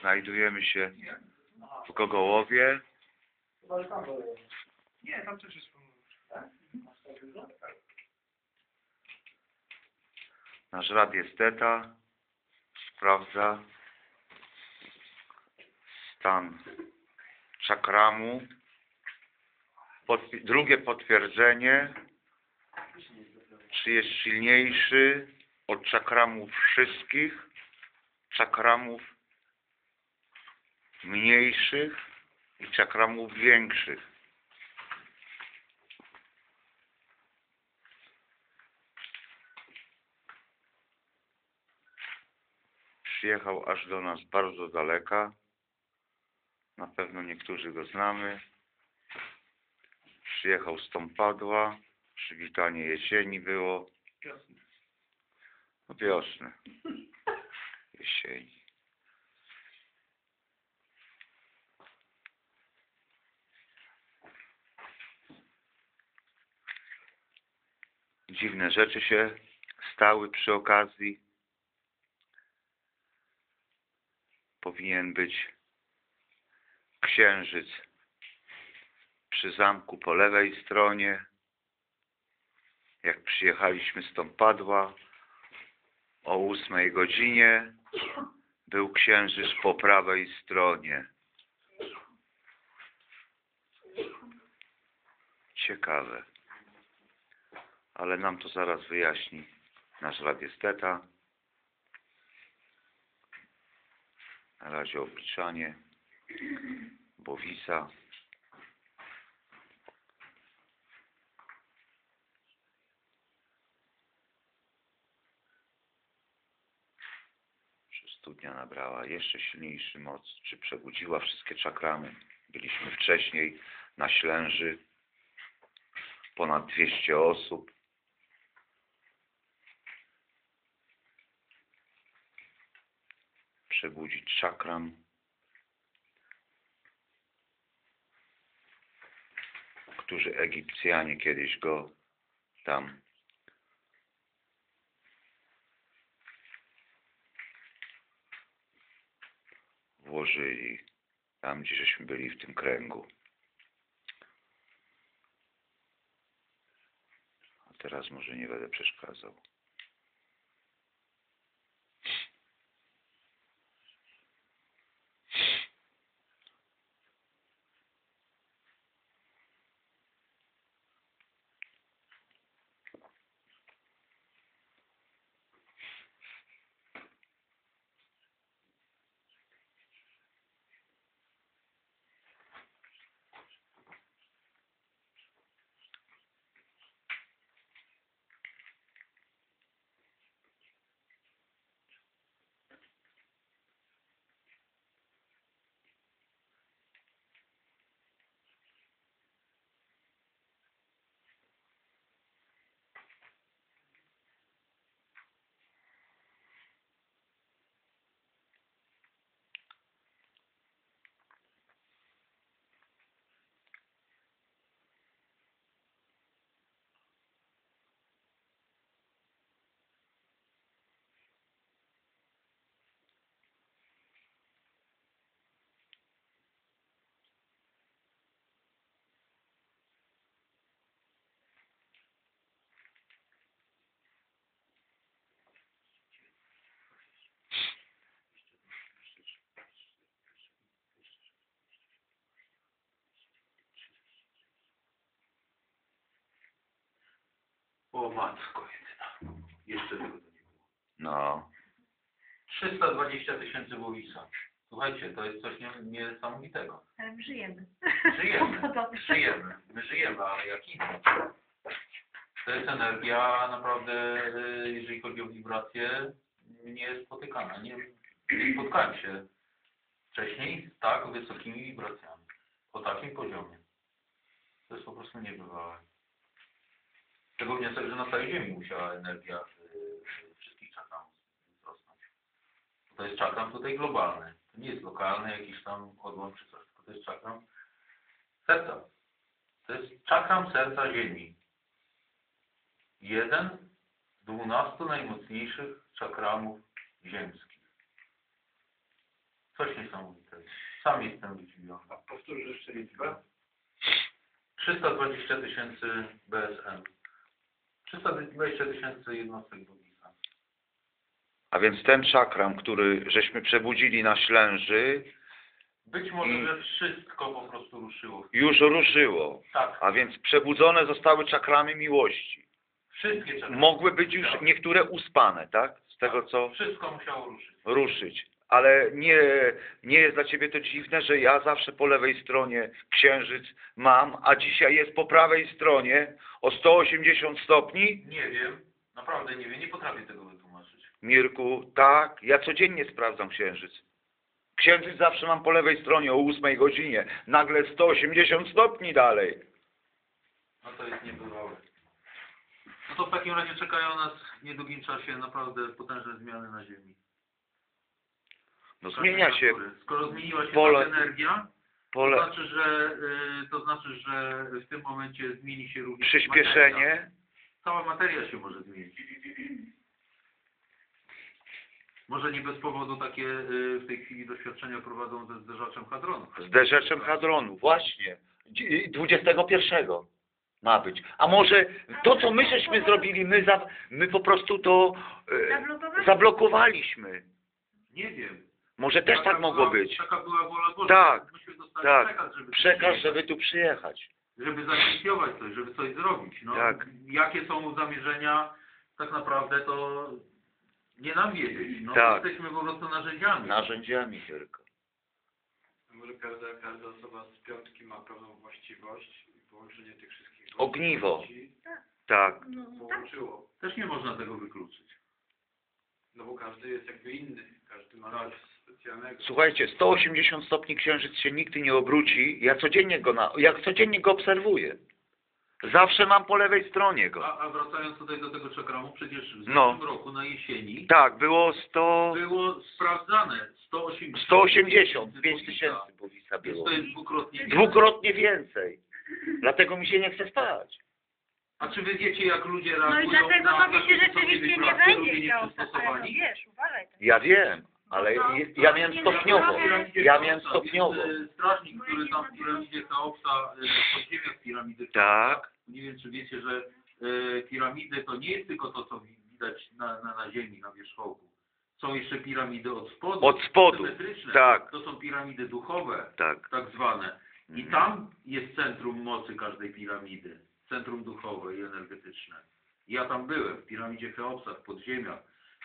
Znajdujemy się w Gogołowie. Nie, tam też jest Nasz rad esteta sprawdza stan czakramu. Drugie potwierdzenie, czy jest silniejszy od czakramów wszystkich, czakramów mniejszych i czakramów większych. Przyjechał aż do nas bardzo daleka. Na pewno niektórzy go znamy. Przyjechał z Tompadła. Przywitanie jesieni było. No wiosny. Jesieni. Dziwne rzeczy się stały przy okazji. Powinien być księżyc przy zamku po lewej stronie. Jak przyjechaliśmy z Tompadła o ósmej godzinie był księżyc po prawej stronie. Ciekawe. Ale nam to zaraz wyjaśni nasz radiesteta. Na razie obliczanie Bowisa. Czy studnia nabrała jeszcze silniejszy moc? Czy przebudziła wszystkie czakramy? Byliśmy wcześniej na Ślęży. Ponad 200 osób. Przebudzić czakram. którzy Egipcjanie kiedyś go tam włożyli, tam gdzie żeśmy byli w tym kręgu. A teraz może nie będę przeszkadzał. O matko jedyna. Jeszcze tego to nie było. No, 320 tysięcy Bowisa. Słuchajcie, to jest coś nie, niesamowitego. Ale my żyjemy. Żyjemy, dobrze. żyjemy. My żyjemy, ale jak inni. To jest energia naprawdę, jeżeli chodzi o wibracje, niespotykana. Nie, nie spotkałem się wcześniej z tak wysokimi wibracjami. Po takim poziomie. To jest po prostu niebywałe. Tego wniosek, że na całej Ziemi musiała energia y, wszystkich czakramów wzrosnąć. To jest czakram tutaj globalny. To nie jest lokalny jakiś tam odłam czy coś, tylko to jest czakram serca. To jest czakram serca Ziemi. Jeden z dwunastu najmocniejszych czakramów ziemskich. Coś niesamowitego. Sam jestem zdziwiony. A powtórz jeszcze liczbę. 320 tysięcy BSM. 320 tysięcy jednostek Bogisa. A więc ten czakram, który żeśmy przebudzili na Ślęży, Być może, I- że wszystko po prostu ruszyło. już ruszyło. Tak, A więc przebudzone zostały czakramy miłości. wszystkie czasy. Mogły być już niektóre uspane, tak? Z tego co Wszystko musiało ruszyć. ruszyć. Ale nie, nie jest dla Ciebie to dziwne, że ja zawsze po lewej stronie księżyc mam, a dzisiaj jest po prawej stronie o 180 stopni? Nie wiem, naprawdę nie wiem, nie potrafię tego wytłumaczyć. Mirku, tak, ja codziennie sprawdzam księżyc. Księżyc zawsze mam po lewej stronie o 8 godzinie. Nagle 180 stopni dalej. No to jest niebywałe. No to w takim razie czekają nas w niedługim czasie naprawdę potężne zmiany na Ziemi. No zmienia się Skoro zmieniła się pole- ta energia, to pole, znaczy, że, y, to znaczy, że w tym momencie zmieni się również materia. przyspieszenie. Cała materia się może zmienić. Może nie bez powodu takie y, w tej chwili doświadczenia prowadzą ze zderzaczem hadronu. Z deszczem hadronu, właśnie. Dzi- 21 ma być. A może to, co my żeśmy zrobili, my, za, my po prostu to e, Zablokowali? zablokowaliśmy. Nie wiem. Może też tak mogło była- być. Taka była wola Boża. Tak, Myśmy dostali tak. przekaz, żeby Przekaz, żeby tu przyjechać. żeby zainicjować coś, żeby coś zrobić. No, Tak. Jakie są zamierzenia, tak naprawdę to nie nam wiedzieć. No, Tak. Jesteśmy po prostu narzędziami. Narzędziami tylko. Może każda, każda osoba z piątki ma pewną właściwość i połączenie tych wszystkich Ogniwo. Tak. No tak. połączyło. Też nie można tego wykluczyć. No bo każdy jest jakby inny. Każdy ma Tak. Słuchajcie, 180 stopni księżyc się nigdy nie obróci. Ja codziennie go, na, ja codziennie go obserwuję. Zawsze mam po lewej stronie go. A, a wracając tutaj do tego czekramu, przecież w No. zeszłym roku na jesieni Tak, było 100, było sprawdzane 180 180, 5 tysięcy Bowisa Więc było. to jest dwukrotnie więcej. Dwukrotnie więcej. Dlatego mi się nie chce spać. A czy wy wiecie, jak ludzie No reagują i dlatego na tobie się rzeczywiście nie będzie chciało nieprzystosowani? wiesz, uważaj. Ja wiem, ale No, ja miałem stopniowo. Ja miałem stopniowo. Jest, e, Strażnik, który tam w piramidzie Cheopsa, w podziemiach piramidy Tak, nie wiem, czy wiecie, że e, piramidy to nie jest tylko to, co widać na, na, na ziemi, na wierzchołku. Są jeszcze piramidy od spodu. od spodu. symetryczne. Tak, To są piramidy duchowe, tak. tak zwane. I Mhm. tam jest centrum mocy każdej piramidy. Centrum duchowe i energetyczne. Ja tam byłem, w piramidzie Cheopsa, w podziemiach,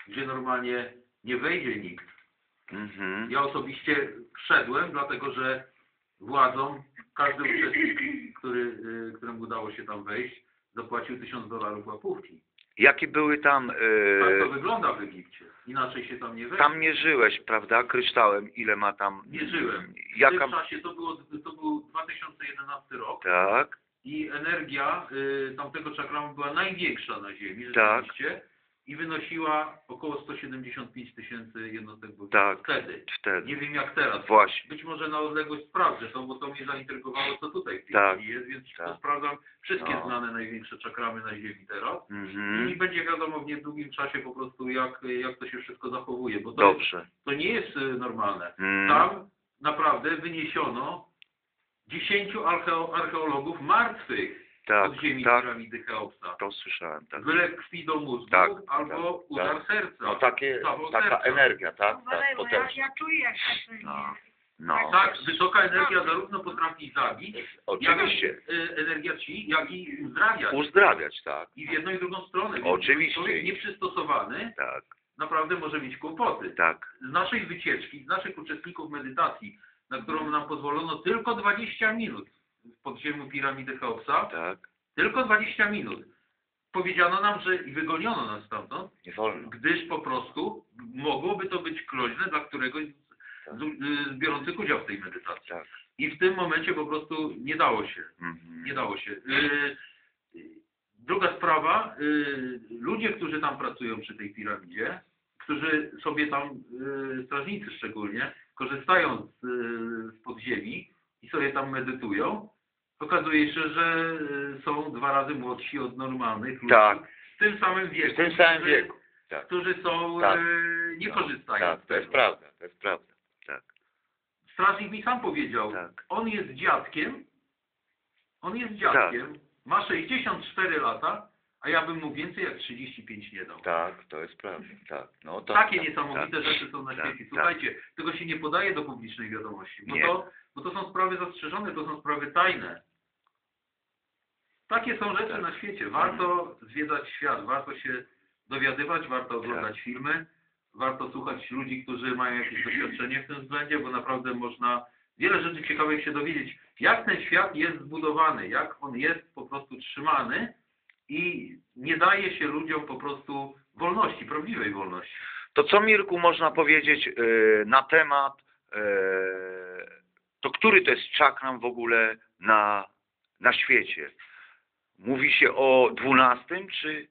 gdzie normalnie nie wejdzie nikt. Mhm. Ja osobiście wszedłem, dlatego że władzom każdy uczestnik, który, y, któremu udało się tam wejść, zapłacił tysiąc dolarów łapówki. Jakie były tam... Tak to wygląda w Egipcie. Inaczej się tam nie wejdzie. tam mierzyłeś, prawda, kryształem, ile ma tam... Mierzyłem. W Jaka... tym czasie to, było, to był 2011 rok Tak, i energia y, tamtego czakramu była największa na Ziemi Tak. rzeczywiście i wynosiła około 175 tysięcy jednostek bogów. Tak. Wtedy. wtedy. Nie wiem jak teraz. Właśnie. Być może na odległość sprawdzę to, bo to mnie zaintrygowało, co tutaj w tej Tak. chwili jest, więc Tak. sprawdzam wszystkie No. znane największe czakramy na Ziemi teraz. I Mhm. będzie wiadomo w niedługim czasie po prostu, jak, jak to się wszystko zachowuje, bo to, jest, Dobrze. to nie jest y, normalne. Mhm. Tam naprawdę wyniesiono 10 archeo, archeologów martwych Tak, od ziemi tak, piramidy Cheopsa. to słyszałem, tak. Wylew krwi do mózgu Tak, albo tak, udar tak. serca. No takie, taka serca. energia, tak, Uważaj, tak, bo ja, ja czuję jak to coś No, no, Tak, wysoka energia zarówno potrafi zabić, oczywiście. jak y, energia ci, jak i uzdrawiać. Uzdrawiać, tak, I w jedną i drugą stronę. Oczywiście. Człowiek nieprzystosowany tak, naprawdę może mieć kłopoty. tak, Z naszej wycieczki, z naszych uczestników medytacji, na którą nam pozwolono tylko 20 minut w podziemiu piramidy Cheopsa, tak, tylko 20 minut. Powiedziano nam, że i wygoniono nas stamtąd, nie wolno. gdyż po prostu mogłoby to być groźne dla któregoś z, z, z biorących udział w tej medytacji. Tak. I w tym momencie po prostu nie dało się. Mhm. Nie dało się. Y, y, Druga sprawa, y, ludzie, którzy tam pracują przy tej piramidzie, którzy sobie tam, y, strażnicy szczególnie, korzystają z, y, z podziemi i sobie tam medytują, okazuje się, że y, są dwa razy młodsi od normalnych ludzi Tak. w tym samym wieku. W tym samym którzy- wieku. Tak. Którzy są, Tak. y, nie korzystają Tak, to jest prawda, to jest prawda, tak. Strażnik mi sam powiedział, Tak. on jest dziadkiem, on jest dziadkiem, Tak. ma 64 lata, a ja bym mu więcej jak 35 nie dał. Tak, to jest prawda. Tak. No, to, Takie tak, niesamowite tak. rzeczy są na tak, świecie. tak. Słuchajcie, tego się nie podaje do publicznej wiadomości, bo Nie. to, bo to są sprawy zastrzeżone, to są sprawy tajne. Takie są rzeczy na świecie. Warto zwiedzać świat, warto się dowiadywać, warto oglądać Tak. filmy, warto słuchać ludzi, którzy mają jakieś doświadczenie w tym względzie, bo naprawdę można wiele rzeczy ciekawych się dowiedzieć, jak ten świat jest zbudowany, jak on jest po prostu trzymany i nie daje się ludziom po prostu wolności, prawdziwej wolności. To co Mirku można powiedzieć y, na temat, y, to który to jest czakram w ogóle na, na świecie? Mówi się o dwunastym czy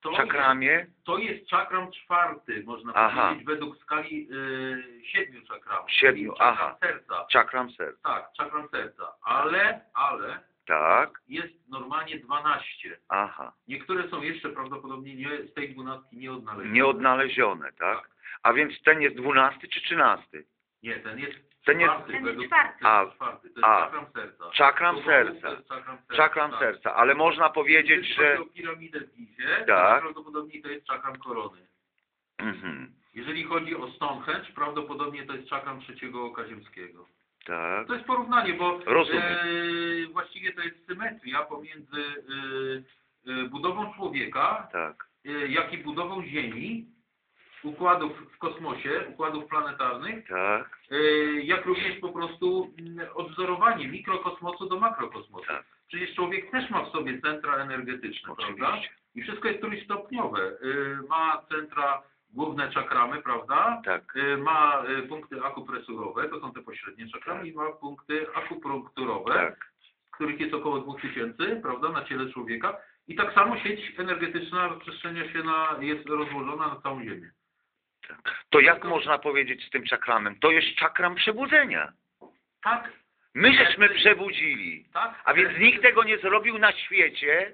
To czakramie? To jest czakram czwarty, można Aha. powiedzieć, według skali y, siedmiu czakramów. Siedmiu, czakram aha. serca. Czakram serca. Tak, czakram serca. Ale, ale Tak, jest normalnie 12. aha. Niektóre są jeszcze prawdopodobnie nie, z tej dwunastki nie odnalezione. Nieodnalezione, tak? A więc ten jest dwunasty czy trzynasty? Nie, ten jest Jest- czwarty. Ten jest według- czwarty. jest A, czwarty. To jest a. czakram serca. Czakram To serca. jest czakram serca. Czakram tak. serca, ale można powiedzieć, Jeśli że... chodzi o piramidę w Gizie, Tak. to prawdopodobnie to jest czakram korony. Mhm, Jeżeli chodzi o Stonehenge, prawdopodobnie to jest czakram trzeciego oka ziemskiego. tak, To jest porównanie, bo Rozumiem. e, właściwie to jest symetria pomiędzy e, e, budową człowieka, tak, e, jak i budową Ziemi, układów w kosmosie, układów planetarnych, tak, e, jak również po prostu mm, odwzorowanie mikrokosmosu do makrokosmosu. Tak. Przecież człowiek też ma w sobie centra energetyczne, prawda? oczywiście. I wszystko jest trójstopniowe. E, ma centra główne czakramy, prawda? Tak, Y, ma y, punkty akupresurowe, to są te pośrednie czakramy, i ma punkty akupunkturowe, tak. których jest około 2000, prawda, na ciele człowieka. I tak samo sieć energetyczna rozprzestrzenia się na, jest rozłożona na całą Ziemię. To jak można powiedzieć z tym czakramem? To jest czakram przebudzenia. Tak, My żeśmy przebudzili. tak. A więc nikt tego nie zrobił na świecie,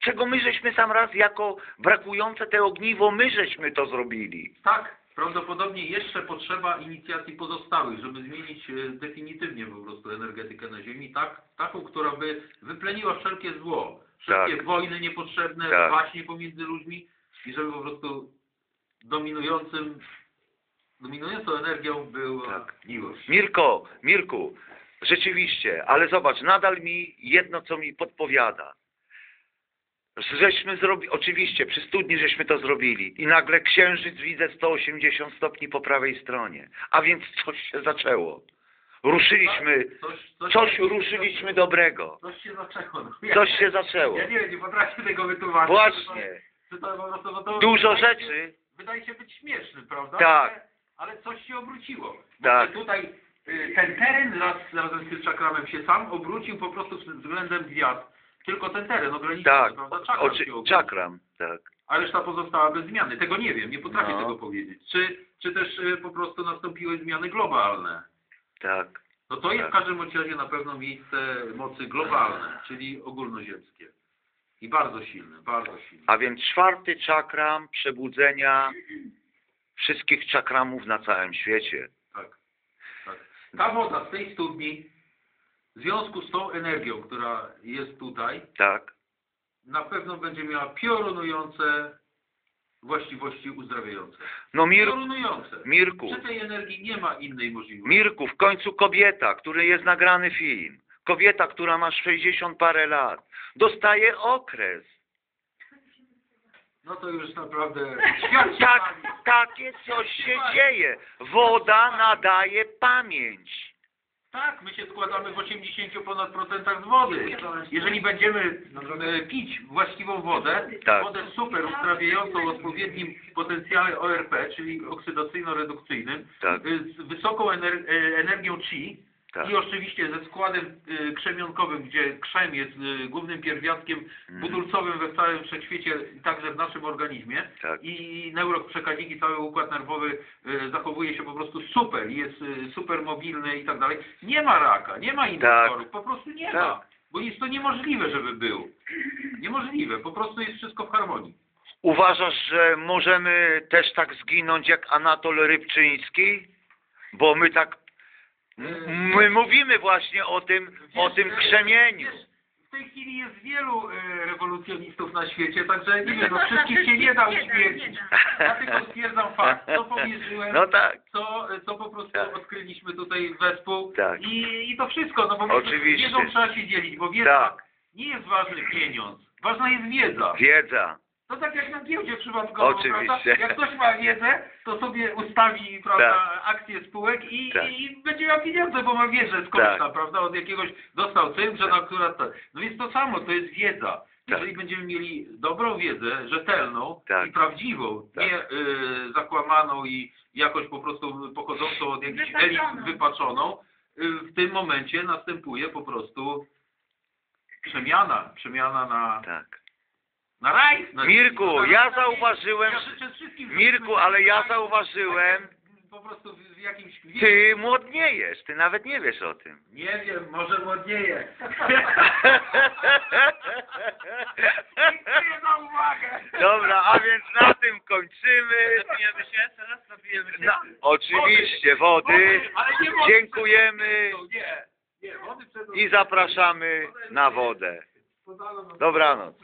czego my żeśmy sam raz jako brakujące te ogniwo, my żeśmy to zrobili. Tak, prawdopodobnie jeszcze potrzeba inicjacji pozostałych, żeby zmienić e, definitywnie po prostu energetykę na Ziemi, tak, taką, która by wypleniła wszelkie zło, wszelkie Tak. wojny niepotrzebne, Tak. właśnie pomiędzy ludźmi i żeby po prostu dominującym, dominującą energią była Tak. miłość. Mirko, Mirku, rzeczywiście, ale zobacz, nadal mi jedno, co mi podpowiada. Żeśmy zrobili, oczywiście, przy studni żeśmy to zrobili i nagle księżyc widzę 180 stopni po prawej stronie. A więc coś się zaczęło. Ruszyliśmy, Coś, coś ruszyliśmy dobrego. Coś się zaczęło. No, ja- Coś się zaczęło. Ja nie wiem, nie potrafię tego wytłumaczyć. Właśnie. Dużo rzeczy. Wydaje się być śmieszny, prawda? Tak. Ale, ale coś się obróciło. Bo Tak. Tutaj y, ten teren raz, razem z tym czakramem się sam obrócił po prostu względem gwiazd. Tylko ten teren ograniczony, Tak, prawda? Czakram oczy, się obrócił. czakram, tak. A reszta pozostała bez zmiany. Tego nie wiem, nie potrafię No. tego powiedzieć. Czy, czy też y, po prostu nastąpiły zmiany globalne? Tak. No to jest Tak. w każdym bądź razie na pewno miejsce mocy globalne, czyli ogólnoziemskie. I bardzo silne, bardzo silne. A więc czwarty czakram przebudzenia wszystkich czakramów na całym świecie. Tak, tak. Ta woda z tej studni, w związku z tą energią, która jest tutaj, Tak. na pewno będzie miała piorunujące właściwości uzdrawiające. No Mir, Piorunujące. Mirku, Przy tej energii nie ma innej możliwości. Mirku, w końcu kobieta, której jest nagrany film, kobieta, która ma 60 parę lat, dostaje okres. No to już naprawdę Tak, takie coś się dzieje. Woda nadaje pamięć. Tak, my się składamy w 80 ponad procentach z wody. Jeżeli będziemy e, pić właściwą wodę, Tak. wodę super uzdrawiającą o odpowiednim potencjale ORP, czyli oksydacyjno-redukcyjnym, Tak, e, z wysoką ener e, energią chi tak. i oczywiście ze składem e, krzemionkowym, gdzie krzem jest e, głównym pierwiastkiem Mhm. budulcowym we całym wszechświecie, także w naszym organizmie Tak. i neuroprzekaziki, cały układ nerwowy e, zachowuje się po prostu super, jest super mobilny i tak dalej. Nie ma raka, nie ma innych Tak. chorób, po prostu nie Tak. ma. Bo jest to niemożliwe, żeby był. Niemożliwe, po prostu jest wszystko w harmonii. Uważasz, że możemy też tak zginąć jak Anatol Rybczyński? bo my tak, my mówimy właśnie o tym, o tym krzemieniu. Wiesz, w tej chwili jest wielu e, rewolucjonistów na świecie, także nie wiem, no wszystkich się nie da uśmiercić. Ja tylko stwierdzam fakt, co pomierzyłem, No tak, co, co po prostu Tak. odkryliśmy tutaj wespół Tak. i, i to wszystko, no bo Oczywiście. wiedzą trzeba się dzielić, bo wiedza tak, nie jest ważny pieniądz, ważna jest wiedza. wiedza, To tak jak na giełdzie przypadkowo, Oczywiście. prawda? Jak ktoś ma wiedzę, to sobie ustawi, prawda, Tak. akcje spółek i, Tak. i będzie miał pieniądze, bo ma wiedzę skądś Tak. tam, prawda, od jakiegoś dostał cynk, że na akurat to. No więc to samo, to jest wiedza. Tak. Jeżeli będziemy mieli dobrą wiedzę, rzetelną Tak. i prawdziwą, Tak. nie y, zakłamaną i jakoś po prostu pochodzącą od jakichś elit Wypaczoną. wypaczoną, y, w tym momencie następuje po prostu przemiana, przemiana na, tak. Na raj. Na Mirku, na- ja na- zauważyłem, ja wszystkim, Mirku, ale ja zauważyłem, po prostu w, w jakimś ty młodniejesz, ty nawet nie wiesz o tym. Nie wiem, może młodnieje. Dziękuję za uwagę. Dobra, a więc na tym kończymy. Napijemy się teraz? Napijemy się? Na, oczywiście wody. Ale nie wody Dziękujemy Nie, nie, wody i zapraszamy na wodę. Dobranoc.